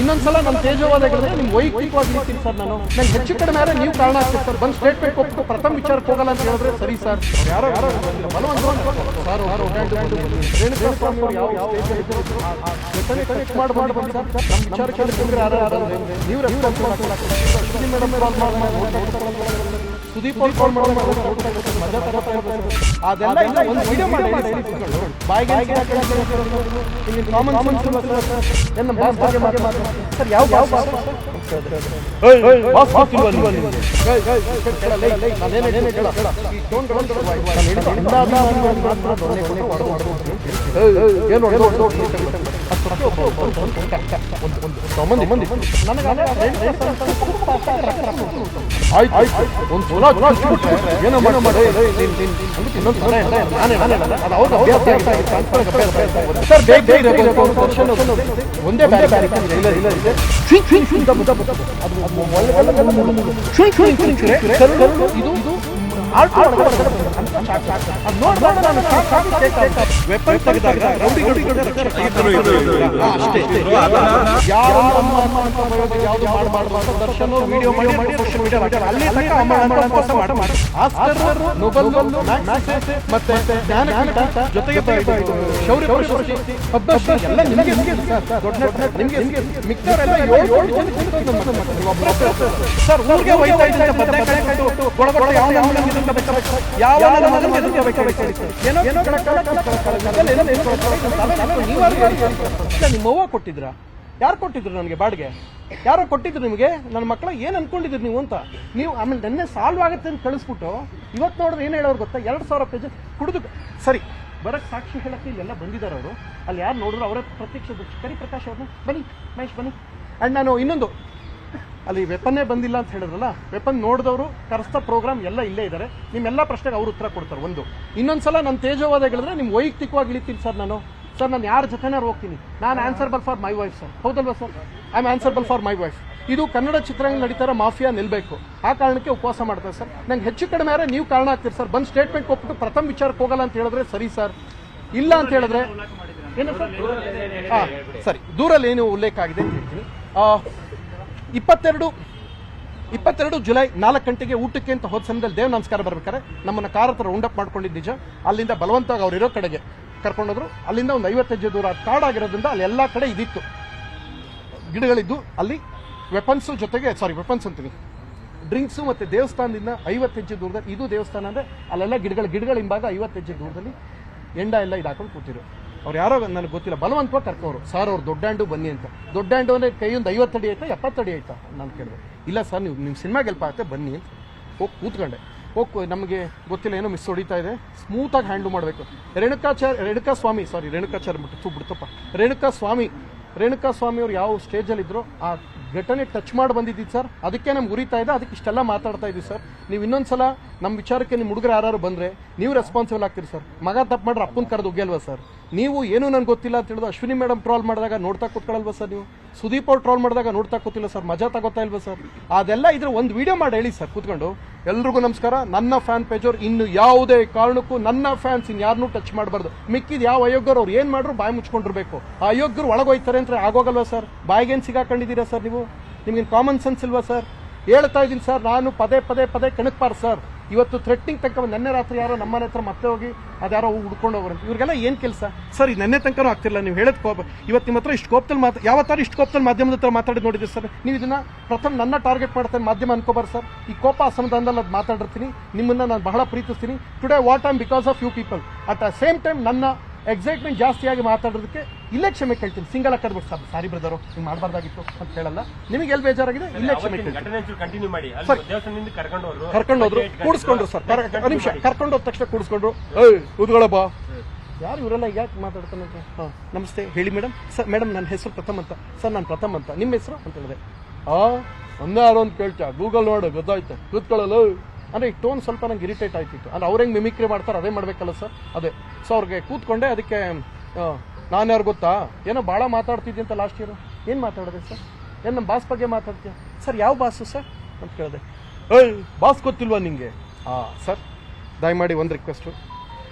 ಇನ್ನೊಂದ್ಸಲ ನಮ್ಮ ತೇಜವಾದಗಳಿದ್ರೆ ನಿಮ್ ವೈಯಕ್ತಿಕವಾಗಿ ಇರ್ತೀನಿ ಸರ್ ನಾನು. ನಂಗೆ ಹೆಚ್ಚು ಕಡಿಮೆ ಆದ್ರೆ ನೀವು ಕಾರಣ ಆಗ್ತೀರಿ ಸರ್. ಬಂದು ಸ್ಟೇಟ್ಮೆಂಟ್ ಕೊಟ್ಟು ಪ್ರಥಮ ವಿಚಾರಕ್ಕೆ ಹೋಗಲ್ಲ ಅಂತ ಹೇಳಿದ್ರೆ ಸರಿ ಸರ್. ಯಾರೋ ಯಾರೋ. ಸರ್. ಬಂದು ಸರ್? ನಮ್ಮ ವಿಚಾರಕ್ಕೆ ಹೇಳಿದ್ರೆ ಯಾರು ಯಾರು? ನೀವು ಮೇಡಮ್ ಸುದೀಪ್ ಅವ್ರು ಕಾಲ್ ಮಾಡೋದು ಮಜಾ ತಗೋತಾ ಇರ್ತಾರೆ ಅದೆಲ್ಲ ಇಲ್ಲ ಒಂದು ವಿಡಿಯೋ ಮಾಡಿ ಬಾಯಿಗೆ ಇಲ್ಲಿ ಕಾಮನ್ ಸರ್. ಬಾಸ್ ಬಗ್ಗೆ ಯಾವ ಬಾಸ್ ಬಾಸ್ ಹೇಳ. ಈ ಏನು ಹೊಡೆದು ಹೊಡೆದು ಹೊಡೆದು ಹೊಡೆದು ಅದು ಪ್ರತಿ ಒಬ್ಬ ಒಬ್ಬ ಒಬ್ಬ ಒಂದು ಒಂದು ಒಂದು ಮಂದಿ ಮಂದಿ ನನಗೆ ಅದೇ ರೇಣು- ರೇಣು ಸರ್ ಅಂತ ಸ್ವಲ್ಪ ಅರ್ಥ ಅರ್ಥ ಅರ್ಥ ಅರ್ಥ. ಆಯ್ತು ಆಯ್ತು ಒಂದು ಸಲ ಚುಚ್ಚಿಬಿಟ್ರೆ ಏನೋ ಮಾಡೋ ಮಾಡಿ ಇನ್ನೊಂದು ಸಲ ಇಲ್ಲ, ನಾನೇ ನಾನೇ ಅಲ್ಲ. ಅದು ಅವ್ರ ಅಭ್ಯಾಸ ಆಗಿತ್ತು, ಅನ್ಕೊಳ್ಳೋಕೆ ಅಭ್ಯಾಸ ಆಗಿತ್ತು. ಸರ್ ಬೇಗ ಬೇಗ ಇರಬೇಕು ಅವ್ರ ದರ್ಶನ ಒಂದೇ ಬ್ಯಾರಿ ಬ್ಯಾರಿ ಇಲ್ಲ ಇಲ್ಲ ಇಲ್ಲ ಶುಂಕ್ ಶುಂಕ್ ಶುಂಕ್ ದಬ್ಬ ದಬ್ಬ ದಬ್ಬ. ಅದು ಒಳಗೆಲ್ಲ ಶುಂಕ್ ಶುಂಕ್ ಶುಂಕ್ ಶುಂಕ್ ಕರುಳು ಇದು ಮತ್ತೆ ಜೊತೆಗೆ ಶೌರ್ಯ ಸರ್ ಊರಿಗೆ ಹೋಯ್ತಾ ಇದ್ದಂತೆ ಯಾವ ಯಾವ ಯಾವ ನನ್ನ ಮಗನಿಗೆ ಇದನ್ನ ಬೇಕಾ ಬೇಕಾ? ಏನೋ ಏನೋ ಕಳ ಕಳ ಕಳ ಕಳ ಕಳ ಕಳ ಕಳ ಏನೋ ಏನೋ ಕಳ ಕಳ ಕಳ ಕಳ ಕಳ ಕಳ ನೀವಾರು ಹೇಳಿ. ಇಲ್ಲ, ನಿಮ್ಮ ಅವ್ವ ಕೊಟ್ಟಿದ್ರಾ ಯಾರು ಕೊಟ್ಟಿದ್ರು ನನಗೆ ಬಾಡಿಗೆ ಯಾರೋ ಕೊಟ್ಟಿದ್ರು ನಿಮಗೆ ನನ್ನ ಮಕ್ಕಳ ಏನು ಅನ್ಕೊಂಡಿದ್ರು ನೀವು ಅಂತ ನೀವು ಆಮೇಲೆ ನೆನ್ನೆ ಸಾಲ್ವ್ ಆಗುತ್ತೆ ಅಂತ ಕಳಿಸ್ಬಿಟ್ಟು ಇವತ್ತು ನೋಡಿದ್ರೆ ಏನು ಹೇಳೋರು ಗೊತ್ತಾ ಎರಡು ಸಾವಿರ ಪೇಜ್ ಕುಡಿದು ಸರಿ ಬರಕ್ಕೆ ಸಾಕ್ಷಿ ಹೇಳಕ್ಕೆ ಇಲ್ಲೆಲ್ಲ ಬಂದಿದ್ದಾರೆ ಅವರು ಅಲ್ಲಿ ಯಾರು ನೋಡಿದ್ರು ಅವರ ಪ್ರತ್ಯಕ್ಷ ಕರಿ ಪ್ರಕಾಶ್ ಅವ್ರನ್ನ ಬನ್ನಿ ಮಹೇಶ್ ಬನ್ನಿ ಆ್ಯಂಡ್ ನಾನು ಇನ್ನೊಂದು ಅಲ್ಲಿ ವೆಪನ್ನೇ ಬಂದಿಲ್ಲ ಅಂತ ಹೇಳಿದ್ರಲ್ಲ ವೆಪನ್ ನೋಡಿದವರು ಕರ್ಸ್ತ ಪ್ರೋಗ್ರಾಮ್ ಎಲ್ಲ ಇಲ್ಲೇ ಇದ್ದಾರೆ ನಿಮ್ಮೆಲ್ಲ ಪ್ರಶ್ನೆಗೆ ಅವ್ರು ಉತ್ತರ ಕೊಡ್ತಾರೆ ಒಂದು. ಇನ್ನೊಂದ್ಸಲ ನನ್ನ ತೇಜವಾದಗಳಿದ್ರೆ ನಿಮ್ಮ ವೈಯಕ್ತಿಕವಾಗಿ ಇಳಿತೀನಿ ಸರ್ ನಾನು. ಸರ್ ನಾನು ಯಾರ ಜೊತೆನಾರು ಹೋಗ್ತೀನಿ. ನಾನು answerable for my wife sir. ಹೌದಲ್ವಾ sir? I am answerable for my wife ಇದು ಕನ್ನಡ ಚಿತ್ರರಂಗ ನಡೀತಾರ ಮಾಫಿಯಾ ನಿಲ್ಬೇಕು. ಆ ಕಾರಣಕ್ಕೆ ಉಪವಾಸ ಮಾಡ್ತಾರೆ ಸರ್. ನಂಗೆ ಹೆಚ್ಚು ಕಡಿಮೆ ಆದರೆ ನೀವು ಕಾರಣ ಆಗ್ತೀರಿ ಸರ್. ಬಂದು ಸ್ಟೇಟ್ಮೆಂಟ್ ಕೊಟ್ಬಿಟ್ಟು ಪ್ರಥಮ ವಿಚಾರಕ್ಕೆ ಹೋಗಲ್ಲ ಅಂತ ಹೇಳಿದ್ರೆ ಸರಿ ಸರ್. ಇಲ್ಲ ಅಂತ ಹೇಳಿದ್ರೆ ಏನು ಸರ್? ಹಾಂ ಸರಿ. ದೂರಲ್ಲಿ ಏನು ಉಲ್ಲೇಖ ಆಗಿದೆ ಅಂತ ಹೇಳ್ತೀನಿ. ಇಪ್ಪತ್ತೆರಡು ಇಪ್ಪತ್ತೆರಡು ಜುಲೈ ನಾಲ್ಕು ಗಂಟೆಗೆ ಊಟಕ್ಕೆ ಅಂತ ಹೋದ ಸಮಯದಲ್ಲಿ ದೇವ್ ನಮಸ್ಕಾರ ಬರ್ಬೇಕಾರೆ ನಮ್ಮನ್ನ ಕಾರ್ ಹತ್ರ ರೌಂಡಪ್ ಮಾಡ್ಕೊಂಡಿದ್ದು ನಿಜ. ಅಲ್ಲಿಂದ ಬಲವಂತವಾಗಿ ಅವ್ರು ಇರೋ ಕಡೆಗೆ ಕರ್ಕೊಂಡೋದ್ರು. ಅಲ್ಲಿಂದ ಒಂದು ಐವತ್ತು ಹೆಜ್ಜೆ ದೂರ ಕಾಡಾಗಿರೋದ್ರಿಂದ ಅಲ್ಲಿ ಎಲ್ಲ ಕಡೆ ಇದಿತ್ತು. ಗಿಡಗಳಿದ್ದು ಅಲ್ಲಿ ವೆಪನ್ಸ್ ಜೊತೆಗೆ ಸಾರಿ ವೆಪನ್ಸ್ ಅಂತೀನಿ. ಡ್ರಿಂಕ್ಸು ಮತ್ತೆ ದೇವಸ್ಥಾನದಿಂದ ಐವತ್ತು ಹೆಜ್ಜೆ ದೂರದಲ್ಲಿ ಇದು ದೇವಸ್ಥಾನ ಅಂದ್ರೆ ಅಲ್ಲೆಲ್ಲ ಗಿಡಗಳ ಗಿಡಗಳ ಹಿಂಭಾಗ ಐವತ್ತು ಹೆಜ್ಜೆ ದೂರದಲ್ಲಿ, ಎಂಡ ಎಲ್ಲ ಇದಾಕೊಂಡು ಕೂತಿರು ಅವ್ರು ಯಾರೋ ನನಗೆ ಗೊತ್ತಿಲ್ಲ. ಬಲವಂತವಾಗಿ ಕರ್ಕೋರು ಸರ್, ಅವ್ರು ದೊಡ್ಡ ಹ್ಯಾಂಡು, ಬನ್ನಿ ಅಂತ. ದೊಡ್ಡ ಹ್ಯಾಂಡು ಅಂದ್ರೆ ಕೈಯಿಂದ ಐವತ್ತು ಅಡಿ ಆಯ್ತಾ, ಎಪ್ಪತ್ತು ಅಡಿ ಆಯ್ತಾ? ನಾನು ಕೇಳಿದೆ. ಇಲ್ಲ ಸರ್, ನೀವು ನಿಮ್ಮ ಸಿನಿಮಾ ಗೆಲ್ಪ ಆಗುತ್ತೆ ಬನ್ನಿ ಅಂತ. ಹೋಗಿ ಕೂತ್ಕೊಂಡೆ. ಹೋಗಿ ನಮಗೆ ಗೊತ್ತಿಲ್ಲ, ಏನೋ ಮಿಸ್ ಹೊಡಿತಾ ಇದೆ. ಸ್ಮೂತಾಗಿ ಹ್ಯಾಂಡ್ಲ್ ಮಾಡಬೇಕು. ರೇಣುಕಾಚಾರ್ಯ ರೇಣುಕಾ ಸ್ವಾಮಿ, ಸಾರಿ ರೇಣುಕಾಚಾರ್ಯ ಬಿಟ್ಟು ತೂ ಬಿಡ್ತಪ್ಪ ರೇಣುಕಾ ಸ್ವಾಮಿ ರೇಣುಕಾ ಸ್ವಾಮಿ ಅವ್ರು ಯಾವ ಸ್ಟೇಜಲ್ಲಿದ್ದರು ಆ ಘಟನೆ ಟಚ್ ಮಾಡಿ ಬಂದಿದ್ದೀವಿ ಸರ್. ಅದಕ್ಕೆ ನಮ್ಗೆ ಉರಿತಾ ಇದೆ, ಅದಕ್ಕೆ ಇಷ್ಟೆಲ್ಲ ಮಾತಾಡ್ತಾ ಇದ್ದೀವಿ ಸರ್. ನೀವು ಇನ್ನೊಂದು ಸಲ ನಮ್ಮ ವಿಚಾರಕ್ಕೆ ನಿಮ್ಮ ಹುಡುಗರು ಯಾರು ಬಂದರೆ, ನೀವು ರೆಸ್ಪಾನ್ಸಿಬಲ್ ಆಗ್ತೀರಿ ಸರ್. ಮಗ ತಪ್ಪು ಮಾಡ್ರೆ ಅಪ್ಪನ ಕರೆದು ಉಗ್ಯಲ್ವಾ ಸರ್? ನೀವು ಏನು ನನಗೆ ಗೊತ್ತಿಲ್ಲ ಅಂತ ಹೇಳಿದ್ರು. ಅಶ್ವಿನಿ ಮೇಡಮ್ ಟ್ರಾಲ್ ಮಾಡಿದಾಗ ನೋಡ್ತಾ ಕೂತ್ಕೊಳ್ಳಲ್ವ ಸರ್ ನೀವು? ಸುದೀಪ್ ಅವ್ರು ಟ್ರಾಲ್ ಮಾಡಿದಾಗ ನೋಡ್ತಾ ಕೂತಿಲ್ಲ ಸರ್. ಮಜಾ ತಗೋತಾ ಇಲ್ವಾ ಸರ್? ಅದೆಲ್ಲ ಇದ್ರೆ ಒಂದು ವಿಡಿಯೋ ಮಾಡಿ ಹೇಳಿ ಸರ್, ಕೂತ್ಕೊಂಡು. ಎಲ್ರಿಗೂ ನಮಸ್ಕಾರ. ನನ್ನ ಫ್ಯಾನ್ ಪೇಜ್ ಇನ್ನು ಯಾವುದೇ ಕಾರಣಕ್ಕೂ ನನ್ನ ಫ್ಯಾನ್ಸ್ ಇನ್ನು ಯಾರನ್ನೂ ಟಚ್ ಮಾಡಬಾರ್ದು. ಮಿಕ್ಕಿದ ಯಾವ ಅಯೋಗ್ಯರು ಅವ್ರು ಏನು ಮಾಡ್ರು ಬಾಯಿ ಮುಚ್ಕೊಂಡಿರ್ಬೇಕು. ಆ ಅಯೋಗ್ಯರು ಒಳಗೋಯ್ತಾರೆ ಅಂದರೆ ಆಗೋಗಲ್ವಾ ಸರ್? ಬಾಯಿಗೇನು ಸಿಗಾಕೊಂಡಿದ್ದೀರಾ ಸರ್ ನೀವು? ನಿಮ್ಗೇನು ಕಾಮನ್ ಸೆನ್ಸ್ ಇಲ್ವಾ ಸರ್? ಹೇಳ್ತಾ ಇದ್ದೀನಿ ಸರ್, ನಾನು ಪದೇ ಪದೇ ಪದೇ ಕೆಣಕ್ಬಾರ್ದು ಸರ್. ಇವತ್ತು ಥ್ರೆಟ್ನಿಂಗ್ ತನಕ ನೆನ್ನೆ ರಾತ್ರಿ ಯಾರೋ ನಮ್ಮನೆ ಹತ್ರ ಮತ್ತೆ ಹೋಗಿ ಅದ್ಯಾರೋ ಹುಡ್ಕೊಂಡು ಹೋಗೋರಂತ ಇವ್ರಿಗೆಲ್ಲ ಏನು ಕೆಲಸ? ಸರ್ ಇದು ನೆನ್ನೆ ತನಕನೂ ಆಗ್ತಿಲ್ಲ ನೀವು ಹೇಳೋದು ಕೋಪ. ಇವತ್ತು ನಿಮ್ಮ ಹತ್ರ ಇಷ್ಟು ಕೋಪದಲ್ಲಿ ಮಾತು ಯಾವತ್ತಾರು ಇಷ್ಟು ಕೋಪದಲ್ಲಿ ಮಾಧ್ಯಮದ ಹತ್ರ ಮಾತಾಡಿ ನೋಡಿದ್ರಿ ಸರ್? ನೀವು ಇದನ್ನು ಪ್ರಥಮ ನನ್ನ ಟಾರ್ಗೆಟ್ ಮಾಡ್ತೇನೆ, ಮಾಧ್ಯಮ ಅನ್ಕೋಬಾರ ಸರ್. ಈ ಕೋಪ ಅಸಮಾಧಾನದಲ್ಲಿ ಅದು ಮಾತಾಡಿರ್ತೀನಿ. ನಿಮ್ಮನ್ನು ನಾನು ಬಹಳ ಪ್ರೀತಿಸ್ತೀನಿ. Today what am because of you people at a same time ನನ್ನ ಎಕ್ಸೈಟ್ಮೆಂಟ್ ಜಾಸ್ತಿಯಾಗಿ ಮಾತಾಡೋದಕ್ಕೆ ಇಲ್ಲೇ ಕ್ಷಮೆ ಕೇಳ್ತೀನಿ. ಸಿಂಗಲ್ ಹಾಕದ್ಬಿಟ್ಟು ಸರ್ ಸಾರಿ ಬ್ರದರು ಹಿಂಗೆ ಮಾಡಬಾರ್ದಾಗಿತ್ತು ಅಂತ ಹೇಳಲ್ಲ. ನಿಮಗೆ ಎಲ್ಲಿ ಬೇಜಾರಾಗಿದೆ ಇಲ್ಲೇ ಕ್ಷಮೆ ಕಂಟಿನ್ಯೂ ಮಾಡಿ. ಅಲ್ಲಿ ದೇವಸ್ಥಾನದಿಂದ ಕರ್ಕೊಂಡು ಹೋದ್ರು ಕೂಡಿಸ್ಕೊಂಡ್ರು ಸರ್ ನಿಮಿಷ. ಕರ್ಕೊಂಡು ಹೋದ ತಕ್ಷಣ ಕೂಡಿಸ್ಕೊಂಡ್ರು. ಏಯ್ ಬಾ. ಯಾರು ಇವರೆಲ್ಲ ಯಾಕೆ ಮಾತಾಡ್ತಾನೆ ಅಂತ? ಹಾಂ ನಮಸ್ತೆ. ಹೇಳಿ ಮೇಡಮ್ ಸರ್ ಮೇಡಮ್ ನನ್ನ ಹೆಸರು ಪ್ರಥಮ್ ಅಂತ. ಸರ್ ನಾನು ಪ್ರಥಮ್ ಅಂತ. ನಿಮ್ಮ ಹೆಸರು ಅಂತ ಹೇಳಿದೆ. ಆ ಒಂದೇ ಯಾರೋ ಅಂತ ಕೇಳ್ತಾ? ಗೂಗಲ್ ನೋಡು ಗೊತ್ತಾಯ್ತು? ಕೂತ್ಕೊಳ್ಳಲ್ಲ ಅಂದ್ರೆ ಈ ಟೋನ್ ಸ್ವಲ್ಪ ನಂಗೆ ಇರಿಟೇಟ್ ಆಯ್ತಿತ್ತು. ಅಂದ್ರೆ ಅವ್ರು ಹೆಂಗೆ ಮಿಮಿಕ್ರಿ ಮಾಡ್ತಾರೆ ಅದೇ ಮಾಡಬೇಕಲ್ಲ ಸರ್? ಅದೇ. ಸೊ ಅವ್ರಿಗೆ ಕೂತ್ಕೊಂಡೆ, ಅದಕ್ಕೆ ನಾನು ಯಾರು ಗೊತ್ತಾ? ಏನೋ ಭಾಳ ಮಾತಾಡ್ತಿದ್ದೆ ಅಂತ ಲಾಸ್ಟ್ ಇಯರ್ ಏನು ಮಾತಾಡಿದೆ ಸರ್? ಏನು ನಮ್ಮ ಬಾಸ್ ಬಗ್ಗೆ ಮಾತಾಡ್ತೀಯ? ಸರ್, ಯಾವ ಬಾಸು ಸರ್? ಅಂತ ಕೇಳಿದೆ. ಏಯ್, ಬಾಸ್ ಗೊತ್ತಿಲ್ವಾ ನಿಮಗೆ ಹಾಂ ಸರ್, ದಯಮಾಡಿ ಒಂದು ರಿಕ್ವೆಸ್ಟು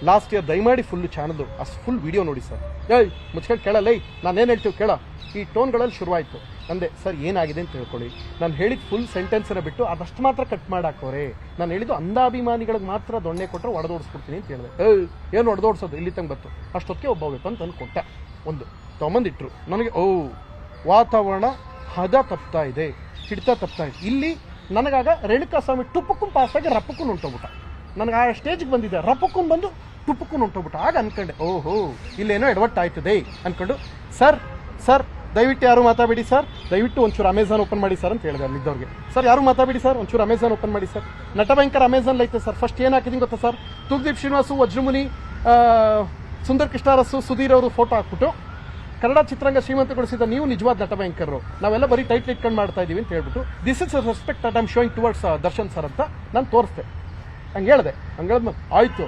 ಲಾಸ್ಟ್ ಇಯರ್ ದಯಮಾಡಿ ಫುಲ್ ಚಾನಲ್ಲು ಅಷ್ಟು ಫುಲ್ ವಿಡಿಯೋ ನೋಡಿ ಸರ್. ಏಯ್, ಮುಚ್ಕೊಂಡು ಕೇಳಲ್ಲ. ನಾನು ಏನು ಹೇಳ್ತೀವಿ ಕೇಳ. ಈ ಟೋನ್ಗಳಲ್ಲಿ ಶುರುವಾಯಿತು. ಅಂದೆ, ಸರ್, ಏನಾಗಿದೆ ಅಂತ ತಿಳ್ಕೊಳ್ಳಿ. ನಾನು ಹೇಳಿದ ಫುಲ್ ಸೆಂಟೆನ್ಸನ್ನ ಬಿಟ್ಟು ಅದಷ್ಟು ಮಾತ್ರ ಕಟ್ ಮಾಡಾಕೋರೆ ನಾನು ಹೇಳಿದ್ದು ಅಂಧಾಭಿಮಾನಿಗಳಿಗೆ ಮಾತ್ರ ದೊಣ್ಣೆ ಕೊಟ್ಟರೆ ಒಡೆದೋಡಿಸ್ಬಿಡ್ತೀನಿ ಅಂತ ಹೇಳಿದೆ. ಏನು ಒಡೆದೋಡ್ಸೋದು? ಇಲ್ಲಿ ತಂಗ ಬತ್ತು ಅಷ್ಟೊತ್ತಿಗೆ ಒಬ್ಬ ಅಂತ ತಂದು ಕೊಟ್ಟ ಒಂದು, ತೊಗೊಂಬಂದಿಟ್ರು. ನನಗೆ, ಓ, ವಾತಾವರಣ ಹದ ತಪ್ತಾ ಇದೆ, ಹಿಡಿತ ತಪ್ತಾ ಇದೆ. ಇಲ್ಲಿ ನನಗಾಗ ರೇಣುಕಾ ಸ್ವಾಮಿ ಟುಪ್ಪಕ್ಕೂ ಪಾಸಾಗಿ ರಪ್ಪಕ್ಕೂ ಹೊಂಟೋಗ್ಬಿಟ್ಟ ನನಗೆ ಆ ಸ್ಟೇಜ್ಗೆ ಬಂದಿದೆ. ರಪ್ಪಕ್ಕೂ ಬಂದು ಟುಪ್ಪಕ್ಕೂ ಹೊಂಟೋಗ್ಬಿಟ್ಟ ಆಗ ಅನ್ಕೊಂಡೆ, ಓಹೋ, ಇಲ್ಲೇನೋ ಎಡವಟ್ಟಾಯ್ತದೆ. ಅನ್ಕೊಂಡು, ಸರ್ ಸರ್ ದಯವಿಟ್ಟು ಯಾರು ಮಾತಾಡಿ ಸರ್? ದಯವಿಟ್ಟು ಒಂಚೂರು ಅಮೆಝಾನ್ ಓಪನ್ ಮಾಡಿ ಸರ್ ಅಂತ ಹೇಳಿದೆ ಅಲ್ಲಿದ್ದವ್ರಿಗೆ ಸರ್, ಯಾರು ಮಾತಾಡಿ ಸರ್? ಒಂಚೂರು ಅಮೆಝಾನ್ ಓಪನ್ ಮಾಡಿ ಸರ್. ನಟ ಭಯಂಕರ ಅಮೆಝಾನ್ ಐತೆ ಸರ್. ಫಸ್ಟ್ ಏನು ಹಾಕಿದೀನಿ ಗೊತ್ತಾ ಸರ್? ತುಲ್ದೀಪ್ ಶ್ರೀನಿವಾಸು, ವಜ್ರಮುನಿ ಸುಂದರ್ ಕೃಷ್ಣಾರಸು, ಸುಧೀರ್ ಅವರು ಫೋಟೋ ಹಾಕ್ಬಿಟ್ಟು ಕನ್ನಡ ಚಿತ್ರರಂಗ ಶ್ರೀಮಂತಗೊಳಿಸಿದ ನೀವು ನಿಜವಾದ ನಟ ಭಯಂಕರರು. ನಾವೆಲ್ಲ ಬರೀ ಟೈಟ್ಲ್ ಇಟ್ಕೊಂಡು ಮಾಡ್ತಾ ಇದೀವಿ ಅಂತ ಹೇಳ್ಬಿಟ್ಟು this is respect that I'm showing towards Darshan sir ಅಂತ ನಾನು ತೋರಿಸ್ದೆ. ಹಂಗೆ ಹೇಳಿದೆ. ಹಂಗೆ ಹೇಳಿದ್ಮೇಲೆ ಆಯಿತು.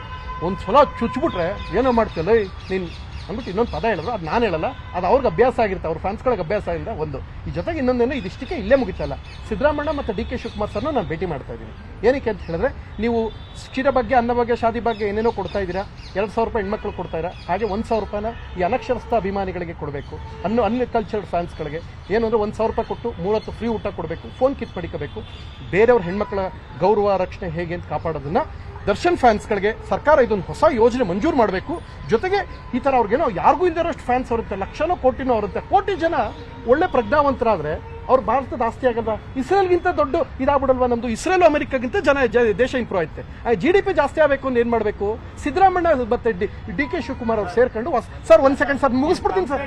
ಒಂದು ಸಲ ಚುಚ್ಬಿಟ್ರೆ ಏನೋ ಮಾಡ್ತೀಯಲ್ಲ? ನೀನು ಅಂದ್ಬಿಟ್ಟು ಇನ್ನೊಂದು ಪದ ಹೇಳಿದ್ರು, ಅದು ನಾನು ಹೇಳಲ್ಲ, ಅದು ಅವ್ರಿಗೆ ಅಭ್ಯಾಸ ಆಗಿರುತ್ತೆ, ಅವ್ರ ಫ್ಯಾನ್ಸ್ಗಳಿಗೆ ಅಭ್ಯಾಸ ಆಗಿಲ್ಲ ಒಂದು. ಈ ಜೊತೆಗೆ ಇನ್ನೊಂದೇನು, ಇದಿಷ್ಟಕ್ಕೆ ಇಲ್ಲೇ ಮುಗಿತಲ್ಲ. ಸಿದ್ದರಾಮಣ್ಣ ಮತ್ತು ಡಿ ಕೆ ಶಿವಕುಮಾರ್ ಸರ್ನ ನಾನು ಭೇಟಿ ಮಾಡ್ತಾ ಇದ್ದೀನಿ. ಏನಕ್ಕೆ ಅಂತ ಹೇಳಿದ್ರೆ, ನೀವು ಶಿಕ್ಷಣ ಬಗ್ಗೆ, ಅನ್ನ ಬಗ್ಗೆ, ಶಾದಿ ಬಗ್ಗೆ ಏನೇನೋ ಕೊಡ್ತಾ ಇದ್ದೀರಾ, ಎರಡು ಸಾವಿರ ರೂಪಾಯಿ ಹೆಣ್ಮಕ್ಳು ಕೊಡ್ತಾ ಇದ್ದೀರಾ, ಹಾಗೆ ಒಂದು ಸಾವಿರ ರೂಪಾಯಿನ ಈ ಅನಕ್ಷರಸ್ಥ ಅಭಿಮಾನಿಗಳಿಗೆ ಕೊಡಬೇಕು. ಅನ್ನು ಅನ್ನ ಕಲ್ಚರ್ಡ್ ಫ್ಯಾನ್ಸ್ಗಳಿಗೆ ಏನು ಅಂದರೆ ಒಂದು ಸಾವಿರ ರೂಪಾಯಿ ಕೊಟ್ಟು ಮೂವತ್ತು ಫ್ರೀ ಊಟ ಕೊಡಬೇಕು ಫೋನ್ ಕಿತ್ ಪಡಿಕೋಬೇಕು ಬೇರೆಯವ್ರ ಹೆಣ್ಮಕ್ಳ ಗೌರವ, ರಕ್ಷಣೆ ಹೇಗೆ ಅಂತ ಕಾಪಾಡೋದನ್ನ ದರ್ಶನ್ ಫ್ಯಾನ್ಸ್ಗಳಿಗೆ ಸರ್ಕಾರ ಇದೊಂದು ಹೊಸ ಯೋಜನೆ ಮಂಜೂರು ಮಾಡಬೇಕು. ಜೊತೆಗೆ ಈ ಥರ ಅವ್ರಿಗೇನೋ ಯಾರಿಗೂ ಇಲ್ಲದಿರೋಷ್ಟು ಫ್ಯಾನ್ಸ್ ಅವರುತ್ತೆ ಲಕ್ಷನೋ ಕೋಟಿನೋ ಅವರುತ್ತೆ ಕೋಟಿ ಜನ ಒಳ್ಳೆ ಪ್ರಜ್ಞಾವಂತರಾದರೆ ಅವ್ರು ಭಾರತದ ಆಸ್ತಿ ಆಗಲ್ವಾ? ಇಸ್ರೇಲ್ಗಿಂತ ದೊಡ್ಡ ಇದಾಗ್ಬಿಡಲ್ವಾ ನಮ್ಮದು ಇಸ್ರೇಲ್ ಅಮೆರಿಕಾಗಿಂತ ಜನ ದೇಶ ಇಂಪ್ರೂವ್ ಆಯ್ತೆ. ಜಿ ಡಿ ಪಿ ಜಾಸ್ತಿ ಆಗಬೇಕು ಅಂದ್ರೆ ಏನು ಮಾಡಬೇಕು? ಸಿದ್ದರಾಮಣ್ಣ ಮತ್ತೆ ಡಿ ಕೆ ಶಿವಕುಮಾರ್ ಅವ್ರು ಸೇರ್ಕೊಂಡು ಸರ್, ಒಂದು ಸೆಕೆಂಡ್ ಸರ್, ಮುಗಿಸ್ಬಿಡ್ತೀನಿ, ಸರ್.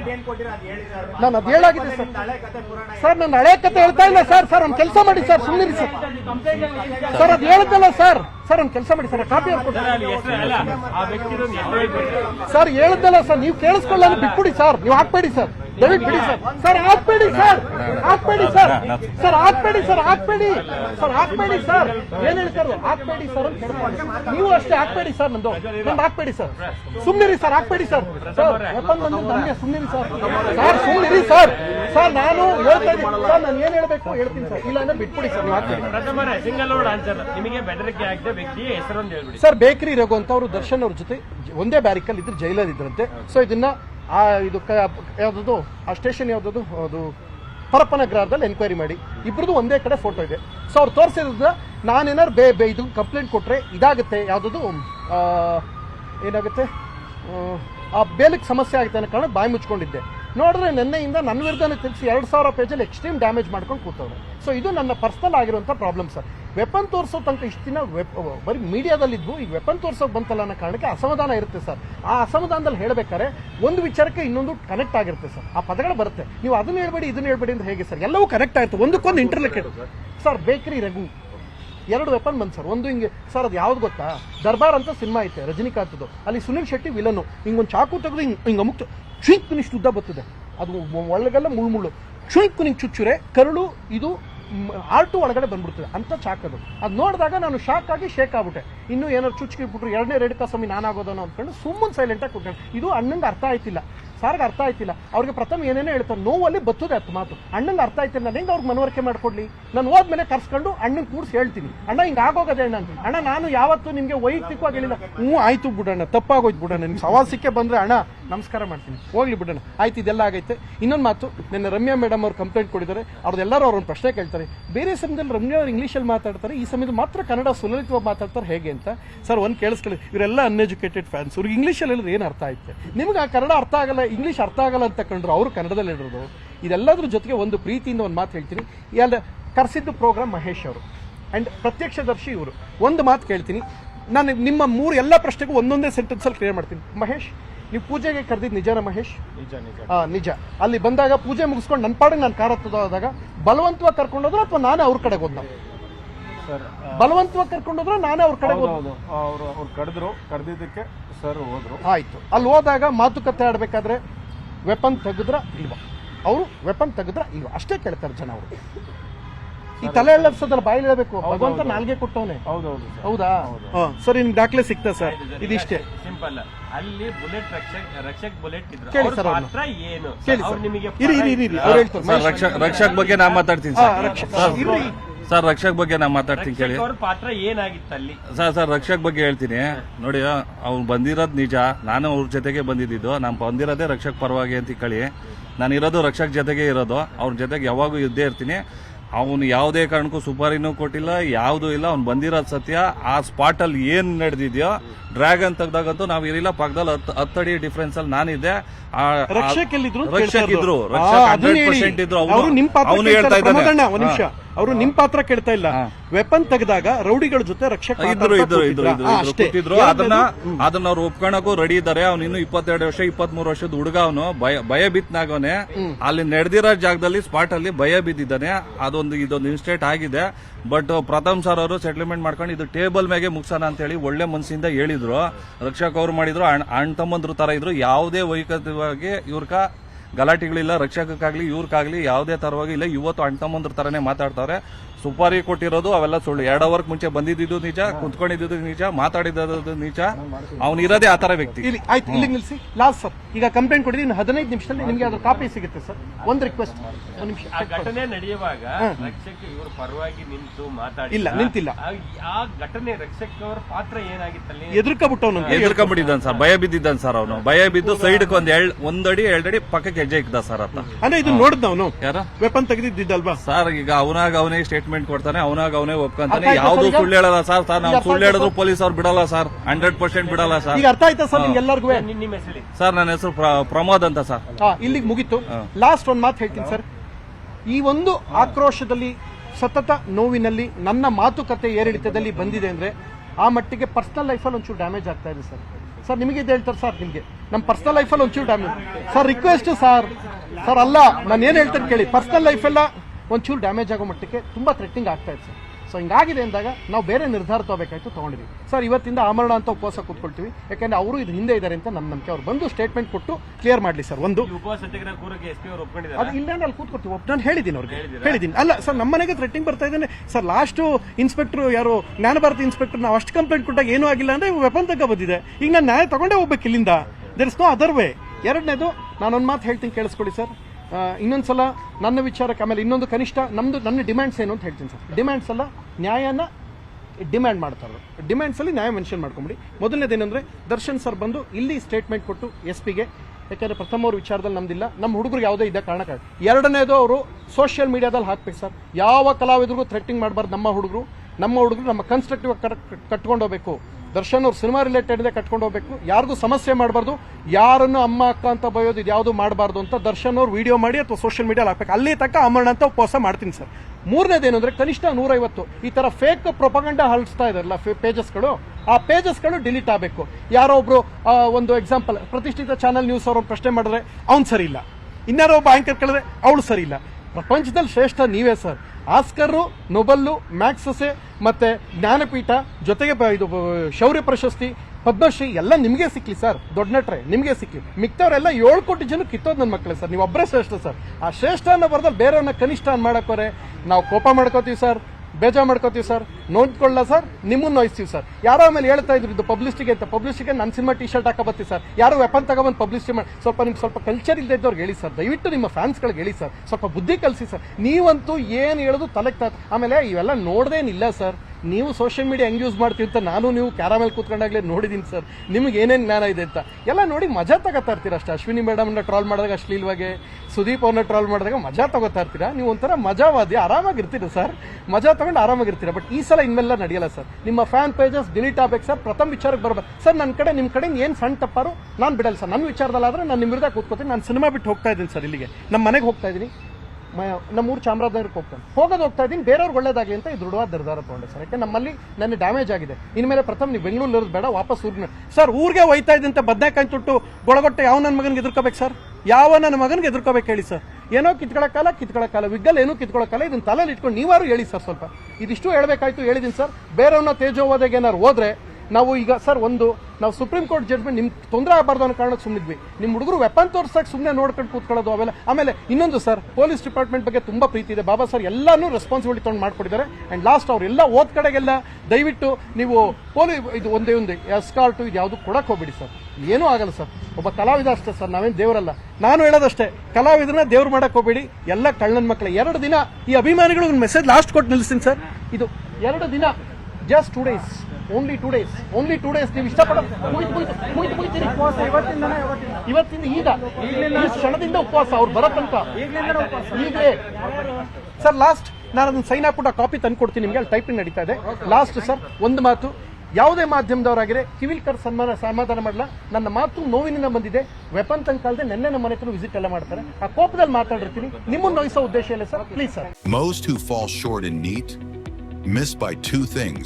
ನಾನು ಅದು ಹೇಳಾಗಿದೆ, ಸರ್. ಸರ್, ನಾನು ಹಳೆ ಕತೆ ಹೇಳ್ತಾ ಇಲ್ಲ, ಸರ್. ಸರ್, ಒಂದು ಕೆಲಸ ಮಾಡಿ, ಸರ್. ಸುಮ್ಮನೆ ಸರ್. ಸರ್, ಅದು ಹೇಳಿದ್ದಲ್ಲ ಸರ್. ಸರ್ ಒಂದು ಕೆಲಸ ಮಾಡಿ ಸರ್ ಕಾಪಿ ಸರ್, ಹೆಸರು ಸರ್ ನೀವು ಕೇಳಿಸ್ಕೊಳ್ಳಲ್ಲ ಬಿಟ್ಬಿಡಿ ಸರ್ ನೀವು ಹಾಕ್ಬೇಡಿ ಸರ್. ದಯವಿಟ್ಟು ಬಿಡಿ ಸರ್ ಸರ್ ಹಾಕ್ಬೇಡಿ ಸರ್ ಹಾಕ್ಬೇಡಿ ಸರ್ ಸರ್ ಹಾಕ್ಬೇಡಿ ಸರ್ ಹಾಕ್ಬೇಡಿ ಸರ್ ಹಾಕ್ಬೇಡಿ ಸರ್ ಏನ್ ಹೇಳ್ತಾರೆ? ಹಾಕ್ಬೇಡಿ ಸರ್ ಅಂತ. ನೀವು ಅಷ್ಟೇ ಹಾಕ್ಬೇಡಿ ಸರ್ ನಂದು. ನಂದು ಹಾಕ್ಬೇಡಿ ಸರ್. ಸುಮ್ನಿರಿ ಸರ್. ಹಾಕ್ಬೇಡಿ ಸರ್. ಸರ್ ವೆಪನ್ ನಮಗೆ ಸರ್. ಸರ್ ಸುಮ್ನಿರಿ ಸರ್. ಸರ್ ನಾನು ಹೇಳ್ತಾ ಇದ್ದೀನಿ. ಸರ್ ನಾನು ಏನ್ ಹೇಳ್ಬೇಕು ಹೇಳ್ತೀನಿ ಸರ್. ಇಲ್ಲ ಅಂದ್ರೆ ಬಿಟ್ಬಿಡಿ ಸರ್ ನೀವು ಹಾಕ್ಬೇಡಿ ಸಿಂಗಲ್ ಆನ್ಸರ್ ನಿಮಗೆ ಬೆದರಿಕೆ ವ್ಯಕ್ತಿ ಹೆಸರು ಹೇಳ್ಬಿಡಿ. ಸರ್ ಬೇಕರಿ ರಘು ಅಂತ ಅವರು ದರ್ಶನ್ ಅವ್ರ ಜೊತೆ ಒಂದೇ ಬ್ಯಾರಿಕಲ್ ಇದ್ರೆ ಜೈಲಲ್ಲಿ ಇದ್ರಂತೆ. ಸೊ ಇದನ್ನ ಆ ಇದು ಯಾವ್ದದು? ಆ ಸ್ಟೇಷನ್ ಯಾವ್ದದು? ಅದು ಪರಪ್ಪನಗರದಲ್ಲಿ ಎನ್ಕ್ವೈರಿ ಮಾಡಿ. ಇಬ್ರದ್ದು ಒಂದೇ ಕಡೆ ಫೋಟೋ ಇದೆ. ಸೊ ಅವ್ರು ತೋರಿಸಿದ್ರೆ ನಾನೇನಾರು ಬೇ ಬೇ ಇದು ಕಂಪ್ಲೇಂಟ್ ಕೊಟ್ಟರೆ ಇದಾಗುತ್ತೆ. ಯಾವುದದು? ಏನಾಗುತ್ತೆ? ಆ, ಆ ಬೇಲಿಗೆ ಸಮಸ್ಯೆ ಆಗುತ್ತೆ ಅನ್ನೋ ಕಾರಣ ಬಾಯಿ ಮುಚ್ಕೊಂಡಿದ್ದೆ. ನೋಡಿದ್ರೆ ನಿನ್ನೆಯಿಂದ ನನ್ನ ವಿರುದ್ಧನೇ ತಿಳಿಸಿ ಎರಡು ಸಾವಿರ ಪೇಜಲ್ಲಿ ಎಕ್ಸ್ಟ್ರೀಮ್ ಡ್ಯಾಮೇಜ್ ಮಾಡ್ಕೊಂಡು ಕೂತವ್ರೆ. ಸೊ ಇದು ನನ್ನ ಪರ್ಸನಲ್ ಆಗಿರುವಂಥ ಪ್ರಾಬ್ಲಮ್ ಸರ್ ವೆಪನ್ ತೋರಿಸೋ ತನಕ ಇಷ್ಟು ದಿನ ವೆಪ್ ಬರೀ ಮೀಡಿಯಾದಲ್ಲಿದ್ವು ಈಗ ವೆಪನ್ ತೋರಿಸೋಕೆ ಬಂತಲ್ಲ ಅನ್ನೋ ಕಾರಣಕ್ಕೆ ಅಸಮಾಧಾನ ಇರುತ್ತೆ ಸರ್ ಆ ಅಸಮಾಧಾನದಲ್ಲಿ ಹೇಳ್ಬೇಕಾದ್ರೆ ಒಂದು ವಿಚಾರಕ್ಕೆ ಇನ್ನೊಂದು ಕನೆಕ್ಟ್ ಆಗಿರುತ್ತೆ ಸರ್ ಆ ಪದಗಳು ಬರುತ್ತೆ. ನೀವು ಅದನ್ನ ಹೇಳ್ಬೇಡಿ, ಇದನ್ನ ಹೇಳ್ಬೇಡಿ ಅಂತ ಹೇಗೆ ಸರ್ ಎಲ್ಲವೂ ಕನೆಕ್ಟ್ ಆಯಿತು. ಒಂದಕ್ಕೊಂದು ಇಂಟರ್ಲೆಕೆಡ್ ಸರ್ ಬೇಕರಿ ರಘು. ಎರಡು ವೆಪನ್ ಬಂದು ಸರ್ ಒಂದು ಹಿಂಗೆ ಸರ್ ಅದು ಯಾವ್ದು ಗೊತ್ತಾ? ದರ್ಬಾರ್ ಅಂತ ಸಿನಿಮಾ ಐತೆ, ರಜನಿಕಾಂತ್ದು. ಅಲ್ಲಿ ಸುನಿಲ್ ಶೆಟ್ಟಿ ವಿಲನು ಹಿಂಗೊಂದು ಚಾಕು ತೆಗೆದು ಹಿಂಗೆ ಹಿಂಗೆ ಅಮುಕ್ ಚುಯ್ಕ್ ನಿಷ್ಟು ಉದ್ದ ಬರ್ತದೆ. ಅದು ಒಳಗೆಲ್ಲ ಮುಳ್ಳು ಮುಳ್ಳು. ಚುಯ್ಕು ನಿಂಗೆ ಚುಚ್ಚುರೆ, ಕರುಳು, ಇದು ಆರ್ಟು ಒಳಗಡೆ ಬಂದ್ಬಿಡ್ತದೆ. ಅಂತ ಚಾಕದು ಅದು. ನೋಡಿದಾಗ ನಾನು ಶಾಕ್ ಆಗಿ ಶೇಕ್ ಆಗ್ಬಿಟ್ಟೆ. ಇನ್ನು ಏನಾದ್ರು ಚುಚ್ಕಿಬಿಟ್ರು ಎರಡನೇ ರೇಣುಕಾ ಸ್ವಾಮಿ ನಾನಾಗೋದನೋ ಅಂದ್ಕೊಂಡು ಸುಮ್ಮನೆ ಸೈಲೆಂಟಾಗಿ ಕೂತ್ಕೊಂಡು. ಇದು ಅಣ್ಣಂಗೆ ಅರ್ಥ ಆಯ್ತಿಲ್ಲ. ಸಾರ್ಗೆ ಅರ್ಥ ಆಯ್ತಿಲ್ಲ. ಅವ್ರಿಗೆ ಪ್ರಥಮ ಏನೇನೋ ಹೇಳ್ತಾರೆ. ನೋವಲ್ಲಿ ಬತ್ತದೆ ಹತ್ತು ಮಾತು. ಅಣ್ಣಂಗೆ ಅರ್ಥ ಆಯ್ತಿಲ್ಲ ನಾನು ಹೆಂಗೆ ಅವ್ರಿಗೆ ಮನವರಿಕೆ ಮಾಡಿಕೊಡ್ಲಿ? ನಾನು ಹೋದ್ಮೇಲೆ ಕರ್ಸ್ಕೊಂಡು ಅಣ್ಣಂಗೆ ಕೂಡಿಸಿ ಹೇಳ್ತೀನಿ. ಅಣ್ಣ, ಹಿಂಗೆ ಆಗೋಗದೆ ಅಣ್ಣ. ಅಣ್ಣ, ನಾನು ಯಾವತ್ತೂ ನಿಮಗೆ ವೈಯಕ್ತಿಕವಾಗಿ ಹೇಳಿಲ್ಲ. ಹ್ಞೂ, ಆಯ್ತು ಬಿಡಣ್ಣ. ತಪ್ಪಾಗೋಯ್ತು ಬಿಡಣ್ಣ. ನಿಮ್ಗೆ ಸವಾಸಕ್ಕೆ ಬಂದರೆ ಅಣ್ಣ, ನಮಸ್ಕಾರ ಮಾಡ್ತೀನಿ. ಹೋಗ್ಲಿ ಬಿಡೋಣ ಆಯ್ತು, ಇದೆಲ್ಲ ಆಗೈತೆ. ಇನ್ನೊಂದು ಮಾತು, ನಿನ್ನೆ ರಮ್ಯಾ ಮೇಡಮ್ ಅವ್ರು ಕಂಪ್ಲೇಂಟ್ ಕೊಡಿದ್ದಾರೆ. ಅವ್ರದ್ದೆಲ್ಲರೂ ಅವ್ರೊಂದು ಪ್ರಶ್ನೆ ಕೇಳ್ತಾರೆ. ಬೇರೆ ಸಮಯದಲ್ಲಿ ರಮ್ಯಾ ಅವ್ರು ಇಂಗ್ಲೀಷಲ್ಲಿ ಮಾತಾಡ್ತಾರೆ. ಈ ಸಮಯದಲ್ಲಿ ಮಾತ್ರ ಕನ್ನಡ ಸುಲಲಿತವಾಗಿ ಮಾತಾಡ್ತಾರೆ. ಹೇಗೆ ಅಂತ ಸರ್ ಒಂದು ಕೇಳಿಸ್ಕೊಳ್ಳಿ ಇವರೆಲ್ಲ ಅನ್ಎಜುಕೇಟೆಡ್ ಫ್ಯಾನ್ಸ್ ಅವ್ರಿಗೆ ಇಂಗ್ಲೀಷಲ್ಲಿ ಹೇಳಿದ್ರೆ ಏನು ಅರ್ಥ ಆಯ್ತು? ನಿಮ್ಗೆ ಆ ಕನ್ನಡ ಅರ್ಥ ಆಗಲ್ಲ ಇಂಗ್ಲೀಷ್ ಅರ್ಥ ಆಗಲ್ಲ ಅಂತ ಕಂಡ್ರು ಅವರು ಕನ್ನಡದಲ್ಲಿ ಹೇಳಿರೋದು ಇದೆಲ್ಲದ್ರ ಜೊತೆಗೆ ಒಂದು ಪ್ರೀತಿಯಿಂದ ಒಂದು ಮಾತು ಹೇಳ್ತೀನಿ. ಎಲ್ಲ ಕರೆಸಿದ್ದು ಪ್ರೋಗ್ರಾಮ್ ಮಹೇಶ್ ಅವರು. ಆ್ಯಂಡ್ ಪ್ರತ್ಯಕ್ಷದರ್ಶಿ ಇವರು. ಒಂದು ಮಾತು ಕೇಳ್ತೀನಿ. ನಾನು ನಿಮ್ಮ ಮೂರು ಎಲ್ಲ ಪ್ರಶ್ನೆಗೂ ಒಂದೊಂದೇ ಸೆಂಟೆನ್ಸಲ್ಲಿ ಕ್ಲಿಯರ್ ಮಾಡ್ತೀನಿ. ಮಹೇಶ್ ನೀವು ಪೂಜೆಗೆ ಕರೆದಿದ್ದು ನಿಜಾನ ಮಹೇಶ್? ನಿಜ ನಿಜ. ಹಾಂ ನಿಜ. ಅಲ್ಲಿ ಬಂದಾಗ ಪೂಜೆ ಮುಗಿಸ್ಕೊಂಡು ನನ್ನ ಪಾಡಿಗೆ ನಾನು ಕಾರ್ ಹತ್ತೋದಾಗ ಬಲವಂತವಾಗಿ ಕರ್ಕೊಂಡೋದ್ರು ಅಥವಾ ನಾನೇ ಅವ್ರ ಕಡೆಗೆ ಹೋದ್ನ ಬಲವಂತವಾಗಿ ಕರ್ಕೊಂಡೋದ್ರೆ ನಾನೇ ಅವ್ರ ಕಡೆ ಅವರು ಅವ್ರು ಕರೆದ್ರು ಕರೆದಿದ್ದಕ್ಕೆ ಸರ್ ಹೋದ್ರು. ಆಯ್ತು. ಅಲ್ಲಿ ಹೋದಾಗ ಮಾತುಕತೆ ಆಡ್ಬೇಕಾದ್ರೆ ವೆಪನ್ ತೆಗೆದ್ರ ಇಲ್ವಾ? ಅವರು ವೆಪನ್ ತೆಗೆದ್ರ ಇಲ್ವಾ? ಅಷ್ಟೇ ಕೇಳ್ತಾರೆ ಜನ ಅವರು. ಈ ತಲೆ ಎಲ್ಲ ಬಾಯಲ್ಲಿ ಹೇಳಬೇಕು. ಭಗವಂತ ನಾಲ್ಗೆ ಕೊಟ್ಟವನೇ. ಹೌದೌದು ಸರ್. ಹೌದಾ? ಸರ್ ಸರಿ ನಿಮ್ಗೆ ದಾಖಲೆ ಸಿಗ್ತಾ ಸರ್? ಇದಿಷ್ಟೇ. ಸಿಂಪಲ್. ಅಲ್ಲಿ ಬುಲೆಟ್ ರಕ್ಷಕ್ ರಕ್ಷಕ್ ಬುಲೆಟ್ ಇದ್ರು. ಕೇಳಿ ಸರ್ ಏನು? ಕೇಳಿ ಸರ್. ನಿಮಗೆ ಇರಿ ಇರಿ ಇರಿ ಇರಿ. ಹೇಳ್ತಾರೆ. ಸರ್ ರಕ್ಷಕ್ ರಕ್ಷಕ್ ಬಗ್ಗೆ ನಾ ಮಾತಾಡ್ತೀನಿ ಸರ್. ಸರ್ ರಕ್ಷಕ್ ಬಗ್ಗೆ ನಾ ಮಾತಾಡ್ತೀನಿ ಕೇಳಿ. ಅವ್ರ ಪಾತ್ರ ಏನಾಗಿತ್ತು ಅಲ್ಲಿ? ಸರ್ ಸರ್ ರಕ್ಷಕ್ ಬಗ್ಗೆ ಹೇಳ್ತೀನಿ. ನೋಡಿ ಅವ್ನು ಬಂದಿರೋದು ನಿಜ. ನಾನು ಅವ್ರ ಜೊತೆಗೆ ಬಂದಿದ್ದು. ನಾನು ಬಂದಿರೋದೇ ರಕ್ಷಕ್ ಪರವಾಗಿ ಅಂತ ಕಳಿ. ನಾನು ಇರೋದು ರಕ್ಷಕ್ ಜೊತೆಗೆ ಇರೋದು. ಅವ್ರ ಜೊತೆಗೆ ಯಾವಾಗೂ ಇದ್ದೇ ಇರ್ತೀನಿ. ಅವನು ಯಾವುದೇ ಕಾರಣಕ್ಕೂ ಸುಪಾರಿನೂ ಕೊಟ್ಟಿಲ್ಲ ಯಾವುದೂ ಇಲ್ಲ. ಅವ್ನು ಬಂದಿರೋದು ಸತ್ಯ. ಆ ಸ್ಪಾಟಲ್ಲಿ ಏನು ನಡೆದಿದ್ಯೋ ಡ್ರ್ಯಾಗನ್ ತೆಗ್ದಾಗಂತೂ ನಾವು ಇರಲಿಲ್ಲ ಪಕ್ಕದಲ್ಲಿ ಹತ್ತು ಹತ್ತಡಿ ಡಿಫ್ರೆನ್ಸ್ ಅಲ್ಲಿ ನಾನಿದ್ದೆ ರಕ್ಷಕ್ ಇದ್ರು. ರಕ್ಷಕ್. 100% ಇದ್ರು. ಅವ್ರು ಅವನು ಹೇಳ್ತಾ. ಇದ್ದಾನೆ. ನಿಮಿಷ. ಅವರು ನಿಮ್ ಪಾತ್ರ ಕೇಳ್ತಾ ಇಲ್ಲ. ವೆಪನ್ ತೆಗೆದಾಗ ರೌಡಿಗಳ ಜೊತೆ ರಕ್ಷಕ ಇದ್ರು ಇದ್ರು ಇದ್ರು ಇದ್ರು ಇದ್ರು ಕೂತಿದ್ರು ಅದನ್ನ ಅದನ್ನ ಅವ್ರು ಒಪ್ಕೊಳಕ್ಕೂ ರೆಡಿ ಇದ್ದಾರೆ ಅವ್ನು ಇನ್ನು ಇಪ್ಪತ್ತೆರಡು ವರ್ಷ ಇಪ್ಪತ್ಮೂರು ವರ್ಷದ ಹುಡುಗ ಅವನು. ಭಯ ಭಯ ಬಿತ್ನಾಗವನೆ ಅಲ್ಲಿ ನಡೆದಿರೋ ಜಾಗದಲ್ಲಿ ಸ್ಪಾಟ್ ಅಲ್ಲಿ ಭಯ ಬಿದ್ದಿದ್ದಾನೆ. ಅದೊಂದು ಇದೊಂದು ಇನ್ಸ್ಟೇಟ್ ಆಗಿದೆ. ಬಟ್ ಪ್ರಥಮ್ ಸರ್ ಅವರು ಸೆಟ್ಲ್ಮೆಂಟ್ ಮಾಡ್ಕೊಂಡು ಇದು ಟೇಬಲ್ ಮೇಲೆ ಮುಗ್ಸಾನ ಅಂತ ಹೇಳಿ ಒಳ್ಳೆ ಮನಸ್ಸಿಂದ ಹೇಳಿದ್ರು. ರಕ್ಷಕ ಅವ್ರು ಮಾಡಿದ್ರು ಅಣ್ಣ ತಮ್ಮಂದ್ರ ತರ ಇದ್ರು. ಯಾವುದೇ ವೈಯಕ್ತಿಕವಾಗಿ ಇವ್ರಕ ಗಲಾಟೆಗಳಿಲ್ಲ ರಕ್ಷಕಕ್ಕಾಗಲಿ ಇವ್ರಿಗಾಗಲಿ ಯಾವುದೇ ತರವಾಗಿ ಇಲ್ಲ. ಇವತ್ತು ಅಣ್ಣ ತಮ್ಮಂದ್ರ ತರನೇ ಮಾತಾಡ್ತಾರೆ. ಸುಪಾರಿ ಕೊಟ್ಟಿರೋದು ಅವೆಲ್ಲ ಸುಳ್ಳು. ಎರಡು ಅವರ್ ಮುಂಚೆ ಬಂದಿದ್ದು ನಿಜ ಕುತ್ಕೊಂಡಿದ್ದು ನಿಜ ಮಾತಾಡಿದ್ದು ನಿಜ. ಅವ್ನು ಇರೋದೇ ಆ ತರ ವ್ಯಕ್ತಿ. ಇಲ್ಲಿ ಆಯ್ತು ಇಲ್ಲಿ ನಿಲ್ಸಿ. ಲಾಸ್ಟ್ ಸರ್ ಈಗ ಕಂಪ್ಲೇಂಟ್ ಕೊಡಿದ್ರೆ ಇನ್ನು ಹದಿನೈದು ನಿಮಿಷದಲ್ಲಿ ನಿಮ್ಗೆ ಅದ್ರ ಕಾಪಿ ಸಿಗುತ್ತೆ ಸರ್. ಒಂದ್ ರಿಕ್ವೆಸ್ಟ್ ಒಂದ್ ನಿಮಿಷ ಆ ಘಟನೆ ನಡೆಯುವಾಗ ರಕ್ಷಕ ಇವರು ಪರವಾಗಿ ನಿಂತು ಮಾತಾಡಿ. ಇಲ್ಲ, ನಿಂತಿಲ್ಲ. ಆ ಘಟನೆ ರಕ್ಷಕ ಅವ್ರ ಪಾತ್ರ ಏನಾಗಿತ್ತಲ್ಲಿ? ಎದುರ್ಕಬಿಟ್ಟವನು ಎದುರ್ಕೊಂಡ್ಬಿಟ್ಟಿದ್ದಾನೆ ಸರ್ ಭಯ ಬಿದ್ದಿದ್ದಾನೆ ಸರ್ ಅವನು. ಭಯ ಬಿದ್ದು ಸೈಡ್ ಒಂದ್ ಎಳ್ ಒಂದಡಿ ಎರಡಡಿ ಪಕ್ಕಕ್ಕೆ ಹೆಜ್ಜೆ ಇಕ್ದ ಸರ್ ಅಂತ ಅಂದ್ರೆ ಇದು ನೋಡಿದ್ ಅವನು ಯಾರ? ವೆಪನ್ ತೆಗೆದಿದ್ದಲ್ವಾ ಸರ್ ಈಗ ಅವನಾಗ ಅವನೇ ಸ್ಟೇಟ್ಮೆಂಟ್ ಕೊಡ್ತಾನೆ ಅವನಾಗ ಅವನೇ ಒಪ್ಕೊಂತಾನೆ. ಯಾವ್ದು ಸುಳ್ಳು ಹೇಳಲ್ಲ ಸರ್ ಸರ್ ನಾವು ಸುಳ್ಳು ಹೇಳಿದ್ರು ಪೊಲೀಸ್ ಅವ್ರು ಬಿಡಲ್ಲ ಸರ್ ಹಂಡ್ರೆಡ್ ಪರ್ಸೆಂಟ್ ಬಿಡಲ್ಲ ಸರ್. ಈಗ ಅರ್ಥ ಆಯ್ತಾ ಸರ್ ಎಲ್ಲರಿಗೂ? ಸರ್ ನನ್ನ ಹೆಸರು ಪ್ರ- ಪ್ರಮೋದ್ ಅಂತ ಸರ್. ಇಲ್ಲಿಗೆ ಮುಗೀತು. ಲಾಸ್ಟ್ ಒಂದ್ ಮಾತು ಹೇಳ್ತೀನಿ ಸರ್. ಈ ಒಂದು ಆಕ್ರೋಶದಲ್ಲಿ ಸತತ ನೋವಿನಲ್ಲಿ ನನ್ನ ಮಾತುಕತೆ ಏರಿಳಿತದಲ್ಲಿ ಬಂದಿದೆ ಅಂದ್ರೆ ಆ ಮಟ್ಟಿಗೆ ಪರ್ಸನಲ್ ಲೈಫಲ್ಲಿ ಒಂಚೂರು ಡ್ಯಾಮೇಜ್ ಆಗ್ತಾ ಇದೆ ಸರ್. ಸರ್ ನಿಮಗೆ ಇದು ಹೇಳ್ತಾರೆ ಸರ್ ನಿಮಗೆ. ನಮ್ಮ ಪರ್ಸನಲ್ ಲೈಫಲ್ಲಿ ಒಂಚೂರು damage sir request sir. Sir ಅಲ್ಲ ನಾನು ಏನು ಹೇಳ್ತೇನೆ ಕೇಳಿ. ಪರ್ಸನಲ್ ಲೈಫೆಲ್ಲ ಒಂಚೂರು ಡ್ಯಾಮೇಜ್ ಆಗೋ ಮಟ್ಟಕ್ಕೆ ತುಂಬ ಥ್ರೆಟ್ಟಿಂಗ್ ಆಗ್ತಾ ಇದೆ ಸರ್ ಸೊ ಹಿಂಗಾಗಿದೆ ಅಂದಾಗ ನಾವು ಬೇರೆ ನಿರ್ಧಾರ ತಗೋಬೇಕಾಯ್ತು ತೊಗೊಂಡಿದ್ವಿ. ಸರ್ ಇವತ್ತಿಂದ ಆಮರಣ ಅಂತ ಉಪವಾಸ ಕೂತ್ಕೊಳ್ತೀವಿ. ಯಾಕಂದ್ರೆ ಅವರು ಇದು ಹಿಂದೆ ಇದ್ದಾರೆ ಅಂತ ನಮ್ಮ ನಂಬಿಕೆ. ಅವ್ರು ಬಂದು ಸ್ಟೇಟ್ಮೆಂಟ್ ಕೊಟ್ಟು ಕ್ಲಿಯರ್ ಮಾಡಲಿ ಸರ್ ಒಂದು. ಅದು ಇಲ್ಲ ಅಲ್ಲಿ ಕೂತ್ಕೊಡ್ತೀವಿ ನಾನು ಹೇಳಿದ್ದೀನಿ ಅವ್ರಿಗೆ. ಹೇಳಿದ್ದೀನಿ. ಅಲ್ಲ ಸರ್ ನಮ್ಮ ಮನೆಗೆ ಥ್ರೆಟ್ಟಿಂಗ್ ಬರ್ತಾ ಇದ್ದಾನೆ. ಸರ್ ಲಾಸ್ಟ್ ಇನ್ಸ್ಪೆಕ್ಟರ್ ಯಾರು ಜ್ಞಾನ ಭಾರತಿ ಇನ್ಸ್ಪೆಕ್ಟರ್ ನಾವು ಅಷ್ಟು ಕಂಪ್ಲೇಂಟ್ ಕೊಟ್ಟಾಗ ಏನೂ ಆಗಿಲ್ಲ ಅಂದ್ರೆ ವೆಪನ್ ತಗ ಬಂದಿದೆ. ಈಗ ನಾನು ನ್ಯಾಯ ತಗೊಂಡೇ ಹೋಗ್ಬೇಕು ಇಲ್ಲಿಂದ there is no other way ಎರಡನೇದು ನಾನೊಂದು ಮಾತು ಹೇಳ್ತೀನಿ ಕೇಳಿಸ್ಕೊಳ್ಳಿ ಸರ್ ಆ, ಇನ್ನೊಂದ್ಸಲ ನನ್ನ ವಿಚಾರಕ್ಕೆ ಆಮೇಲೆ ಇನ್ನೊಂದು ಕನಿಷ್ಠ ನಮ್ಮದು ನನ್ನ ಡಿಮ್ಯಾಂಡ್ಸ್ ಏನು ಅಂತ ಹೇಳ್ತೀನಿ ಸರ್. ಡಿಮ್ಯಾಂಡ್ಸ್ ಅಲ್ಲ ನ್ಯಾಯನ ಡಿಮ್ಯಾಂಡ್ ಮಾಡ್ತಾರೆ ಡಿಮ್ಯಾಂಡ್ಸಲ್ಲಿ ನ್ಯಾಯ ಮೆನ್ಷನ್ ಮಾಡ್ಕೊಂಬಿಡಿ. ಮೊದಲನೇದೇನೆಂದ್ರೆ ದರ್ಶನ್ ಸರ್ ಬಂದು ಇಲ್ಲಿ ಸ್ಟೇಟ್ಮೆಂಟ್ ಕೊಟ್ಟು ಎಸ್ ಪಿಗೆ ಯಾಕಂದ್ರೆ ಪ್ರಥಮ ಅವ್ರ ವಿಚಾರದಲ್ಲಿ ನಮ್ದಿಲ್ಲ ನಮ್ಮ ಹುಡುಗರಿಗೆ ಯಾವುದೇ ಇದ್ದ ಕಾರಣ ಎರಡನೇದು ಅವರು ಸೋಷಿಯಲ್ ಮೀಡಿಯಾದಲ್ಲಿ ಹಾಕ್ಬೇಕು ಸರ್. ಯಾವ ಕಲಾವಿದರಿಗೂ ಥ್ರೆಟ್ಟಿಂಗ್ ಮಾಡಬಾರ್ದು ನಮ್ಮ ಹುಡುಗರು ನಮ್ಮ ಹುಡುಗರು ನಮ್ಮ ಕನ್ಸ್ಟ್ರಕ್ಟಿವ್ ಕಟ್ಕೊಂಡು ಹೋಗ್ಬೇಕು ದರ್ಶನ್ ಅವ್ರು ಸಿನಿಮಾ ರಿಲೇಟೆಡ್ ಕಟ್ಕೊಂಡು ಹೋಗ್ಬೇಕು. ಯಾರ್ದು ಸಮಸ್ಯೆ ಮಾಡಬಾರ್ದು. ಯಾರನ್ನು ಅಮ್ಮ, ಅಕ್ಕ ಅಂತ ಬಯೋದು ಇದು ಯಾವುದು ಮಾಡಬಾರ್ದು ಅಂತ ದರ್ಶನ್ ಅವ್ರು ವಿಡಿಯೋ ಮಾಡಿ ಅಥವಾ ಸೋಷಿಯಲ್ ಮೀಡಿಯಾ ಹಾಕ್ಬೇಕು. ಅಲ್ಲಿ ತಕ್ಕ ಅಮರಣ ಅಂತ ಉಪವಾಸ ಮಾಡ್ತೀನಿ ಸರ್. ಮೂರನೇದೇನು ಅಂದರೆ ಕನಿಷ್ಠ ನೂರೈವತ್ತು. ಈ ಥರ ಫೇಕ್ ಪ್ರೊಪಗಂಡ ಹರಡಿಸ್ತಾ ಇದಾರಲ್ಲ ಪೇಜಸ್ಗಳು ಆ ಪೇಜಸ್ಗಳು ಡಿಲೀಟ್ ಆಗಬೇಕು. ಯಾರೋ ಒಬ್ರು ಒಂದು ಎಕ್ಸಾಂಪಲ್ ಪ್ರತಿಷ್ಠಿತ ಚಾನಲ್ ನ್ಯೂಸ್ ಅವ್ರ ಪ್ರಶ್ನೆ ಮಾಡಿದ್ರೆ, ಅವ್ನು ಸರಿ ಇಲ್ಲ. ಇನ್ಯಾರೋ ಒಬ್ಬ ಆಂಕರ್ ಕೇಳಿದ್ರೆ, ಅವಳು ಸರಿ ಇಲ್ಲ. ಪ್ರಪಂಚದಲ್ಲಿ ಶ್ರೇಷ್ಠ ನೀವೇ ಸರ್. ಆಸ್ಕರ್, ನೊಬಲ್ಲು, ಮ್ಯಾಕ್ಸಸೆ ಮತ್ತೆ ಜ್ಞಾನಪೀಠ ಜೊತೆಗೆ ಇದು ಶೌರ್ಯ ಪ್ರಶಸ್ತಿ, ಪದ್ಮಶ್ರೀ ಎಲ್ಲ ನಿಮಗೆ ಸಿಕ್ಲಿ ಸರ್. ದೊಡ್ಡ ನಟ್ರೆ, ನಿಮಗೆ ಸಿಕ್ಲಿ. ಮಿಕ್ತವರೆಲ್ಲ ಏಳು ಕೋಟಿ ಜನ ಕಿತ್ತೋದು ನನ್ನ ಮಕ್ಕಳೇ ಸರ್. ನೀವು ಒಬ್ಬರೇ ಶ್ರೇಷ್ಠ ಸರ್. ಆ ಶ್ರೇಷ್ಠ ಅನ್ನೋ ಬರ್ದಲ್ಲಿ ಬೇರೆಯವ್ರನ್ನ ಕನಿಷ್ಠ ಮಾಡಕ್ಕೋರೆ ನಾವು ಕೋಪ ಮಾಡ್ಕೋತೀವಿ ಸರ್. ಬೇಜಾರ್ ಮಾಡ್ಕೋತೀವಿ ಸರ್. ನೋಡ್ಕೊಳ್ಳ ಸರ್, ನಿಮ್ಮನ್ನು ನೋಯಿಸ್ತೀವಿ ಸರ್. ಯಾರೋ ಆಮೇಲೆ ಹೇಳ್ತಾ ಇದ್ರು ಇದು ಪಬ್ಲಿಸಿಟಿಗೆ ಅಂತ. ಪಬ್ಲಿಸಿಟಿಗೆ ನನ್ನ ಸಿನಿಮಾ ಟಿ ಶರ್ಟ್ ಹಾಕಬತ್ತಿ ಸರ್. ಯಾರು ವೆಪನ್ ತಗೊಬಂದು ಪಬ್ಲಿಸ್ಟಿ ಮಾಡಿ ಸ್ವಲ್ಪ ನಿಮ್ಗೆ ಸ್ವಲ್ಪ ಕಲ್ಚರ್ ಇಲ್ಲದೆ ಇದ್ದವ್ರಿಗೆ ಹೇಳಿ ಸರ್. ದಯವಿಟ್ಟು ನಿಮ್ಮ ಫ್ಯಾನ್ಸ್ಗಳಿಗೆ ಹೇಳಿ ಸರ್. ಸ್ವಲ್ಪ ಬುದ್ಧಿ ಕಲಿಸಿ ಸರ್. ನೀವಂತೂ ಏನು ಹೇಳೋದು ತಲೆಗೆ ಆಮೇಲೆ ಇವೆಲ್ಲ ನೋಡ್ದೇನಿಲ್ಲ ಸರ್. ನೀವು ಸೋಷಿಯಲ್ ಮೀಡಿಯಾ ಹೆಂಗೆ ಯೂಸ್ ಮಾಡ್ತೀವಿ ಅಂತ ನಾನು ನೀವು ಕ್ಯಾರಾಮೆಲ್ ಕೂತ್ಕೊಂಡಾಗಲೇ ನೋಡಿದ್ದೀನಿ ಸರ್ ನಿಮ್ಗೆ ಏನೇನು ಜ್ಞಾನ ಇದೆ ಅಂತ. ಎಲ್ಲ ನೋಡಿ ಮಜಾ ತಗೋತಾ ಇರ್ತೀರ ಅಷ್ಟೇ. ಅಶ್ವಿನಿ ಮೇಡಮ್ನ ಟ್ರಾಲ್ ಮಾಡಿದಾಗ ಅಶ್ಲೀಲ್ವಾಗೆ, ಸುದೀಪ್ ಅವ್ರನ್ನ ಟ್ರಾಲ್ ಮಾಡಿದಾಗ ಮಜಾ ತಗೋತಾ ಇರ್ತೀರಾ? ನೀವು ಒಂಥರ ಮಜಾವಾದಿ, ಆರಾಮಾಗಿರ್ತೀರ ಸರ್ ಮಜಾ ತಗೊಂಡು ಆರಾಮಾಗಿರ್ತೀರ. ಬಟ್ ಈ ಸಲ ಇನ್ಮೆಲ್ಲ ನಡೆಯಲ್ಲ ಸರ್ ನಿಮ್ಮ ಫ್ಯಾನ್ ಪೇಜಸ್ ಡಿಲೀಟ್ ಆಗ್ಬೇಕು ಸರ್ ಪ್ರಥಮ ವಿಚಾರಕ್ಕೆ ಬರಬೇಕು ಸರ್ ನನ್ನ ಕಡೆ ನಿಮ್ಮ ಕಡೆ ಏನು ಸಣ್ಣ ತಪ್ಪಾರು, ನಾನು ಬಿಡಲ್ಲ ಸರ್ ನನ್ನ ವಿಚಾರದಲ್ಲಾದರೆ ನಾನು ನಿಮ್ಮ ವಿರುದ್ಧ ಕೂತ್ಕೋತೀನಿ. ನಾನು ಸಿನಿಮಾ ಬಿಟ್ಟು ಹೋಗ್ತಾ ಇದ್ದೀನಿ ಸರ್ ಇಲ್ಲಿಗೆ. ನಮ್ಮ ಮನೆಗೆ ಹೋಗ್ತಾ ಇದ್ದೀನಿ. ನಮ್ಮೂರು ಚಾಮರಾಜನಗರಕ್ಕೆ ಹೋಗ್ತಾನೆ. ಹೋಗೋದು ಹೋಗ್ತಾ ಇದ್ದೀನಿ. ಬೇರೆಯವ್ರಿಗೆ ಒಳ್ಳೇದಾಗಲಿ ಅಂತ ಈ ದೃಢವಾದ ನಿರ್ಧಾರ ತಗೊಂಡೆ ಸರ್. ಯಾಕೆ ನಮ್ಮಲ್ಲಿ ನನ್ನ ಡ್ಯಾಮೇಜ್ ಆಗಿದೆ. ಇನ್ಮೇಲೆ ಪ್ರಥಮ ನೀವು ಬೆಂಗಳೂರು ಇರೋದು ಬೇಡ, ವಾಪಸ್ ಊರಿನ ಸರ್, ಊರಿಗೆ ಹೋಯ್ತಾ ಇದ್ದಂತ ಬದನೆಕಾಯಿ ತುಟ್ಟು ಗೊಳಗೊಟ್ಟೆ ಯಾವ ನನ್ನ ಮಗನಿಗೆ ಎದುರ್ಕೋಬೇಕು ಸರ್? ಯಾವ ನನ್ನ ಮಗನಿಗೆ ಎದುರ್ಕೋಬೇಕು ಹೇಳಿ ಸರ್? ಏನೋ ಕಿತ್ಕೊಳ್ಳೋಕ್ಕಲ್ಲ ಕಿತ್ಕೊಳ್ಳೋಕ್ಕಲ್ಲ ವಿಗ್ಗಲ್ ಏನೂ ಕಿತ್ಕೊಳ್ಳೋಕ್ಕಲ್ಲ ಇದನ್ನ ತಲೆಯಲ್ಲಿ ಇಟ್ಕೊಂಡು ನೀವಾರು ಹೇಳಿ ಸರ್ ಸ್ವಲ್ಪ. ಇದಿಷ್ಟು ಹೇಳಬೇಕಾಯ್ತು ಹೇಳಿದ್ದೀನಿ ಸರ್. ಬೇರೆಯವ್ರನ್ನ ತೇಜೋವಾದಾಗ ಏನಾರು ಹೋದ್ರೆ ನಾವು ಈಗ, ಸರ್, ಒಂದು, ನಾವು ಸುಪ್ರೀಂ ಕೋರ್ಟ್ ಜಡ್ಜ್ಮೆಂಟ್ ನಿಮ್ ತೊಂದರೆ ಆಗಬಾರ್ದು ಅನ್ನೋ ಕಾರಣಕ್ಕೆ ಸುಮ್ಮನಿದ್ವಿ ನಿಮ್ಮ ಹುಡುಗರು ವೆಪನ್ ತೋರ್ಸಕ್ಕೆ ಸುಮ್ಮನೆ ನೋಡ್ಕೊಂಡು ಕೂತ್ಕೊಳ್ಳೋದು ಅವೆಲ್ಲ. ಆಮೇಲೆ ಇನ್ನೊಂದು, ಸರ್ ಪೊಲೀಸ್ ಡಿಪಾರ್ಟ್ಮೆಂಟ್ ಬಗ್ಗೆ ತುಂಬಾ ಪ್ರೀತಿ ಇದೆ. ಬಾಬಾ ಸರ್, ಎಲ್ಲಾನು ರೆಸ್ಪಾನ್ಸಿಬಿಲಿಟಿ ತೊಗೊಂಡು ಮಾಡ್ಕೊಟ್ಟಿದ್ದಾರೆ. ಅಂಡ್ ಲಾಸ್ಟ್ ಅವರೆಲ್ಲ ಓದ್ ಕಡೆಗೆಲ್ಲ ದಯವಿಟ್ಟು ನೀವು ಪೊಲೀಸ್ ಇದು ಒಂದೇ, ಒಂದು ಎಸ್ಕಾರ್ಟು ಇದು ಯಾವುದು ಕೊಡಕ್ ಹೋಗ್ಬಿಡಿ, ಸರ್. ಏನೂ ಆಗಲ್ಲ, ಸರ್. ಒಬ್ಬ ಕಲಾವಿದ ಅಷ್ಟೇ, ಸರ್. ನಾವೇನು ದೇವರಲ್ಲ. ನಾನು ಹೇಳೋದಷ್ಟೇ, ಕಲಾವಿದರನ್ನ ದೇವ್ರು ಮಾಡಕ್ ಹೋಗ್ಬೇಡಿ. ಎಲ್ಲ ಕಳ್ಳನ ಮಕ್ಕಳ ಎರಡು ದಿನ ಈ ಅಭಿಮಾನಿಗಳು ಮೆಸೇಜ್ ಲಾಸ್ಟ್ ಕೊಟ್ಟು ನಿಲ್ಲಿಸ್ತೀನಿ, ಸರ್. ಇದು ಎರಡು ದಿನ just two days only two days only two days ನೀವು ಇಷ್ಟಪಡ ಉಪವಾಸ ಇವತ್ತಿಂದ ಇವತ್ತಿಂದ ಈಗ. ಈ ಕ್ಷಣದಿಂದ ಉಪವಾಸ ಅವ್ರು ಬರತ್ತಂತ. ಈಗಲೇ. ಸರ್ ಲಾಸ್ಟ್ ನಾನು ಅದನ್ನ ಸೈನ್ ಹಾಕ್ಬಿಟ್ಟು ಆ ಕಾಪಿ ತಂದು ಕೊಡ್ತೀನಿ ನಿಮಗೆ. ಅಲ್ಲಿ ಟೈಪಿಂಗ್ ನಡೀತಾ ಇದೆ. ಲಾಸ್ಟ್ ಸರ್ ಒಂದು ಮಾತು. ಯಾವುದೇ ಮಾಧ್ಯಮದವರಾಗಿದ್ರೆ ಕಿವಿಲ್ಕರ್ ಸನ್ಮಾನ ಸಮಾಧಾನ ಮಾಡಲ್ಲ ನನ್ನ ಮಾತು ನೋವಿನಿಂದ ಬಂದಿದೆ. ವೆಪನ್ ತಂಕಾಲದೆ ನಿನ್ನೆ ನೆನ್ನೆ ನಮ್ಮ ಮನೆ ಹತ್ರ ವಿಸಿಟ್ ಎಲ್ಲ ಮಾಡ್ತಾರೆ. ಆ ಕೋಪದಲ್ಲಿ ಮಾತಾಡಿರ್ತೀನಿ. ನಿಮ್ಮನ್ನು ನೋಯಿಸೋ ಉದ್ದೇಶ ಇಲ್ಲ sir. Please sir most who fall short in need miss by two things.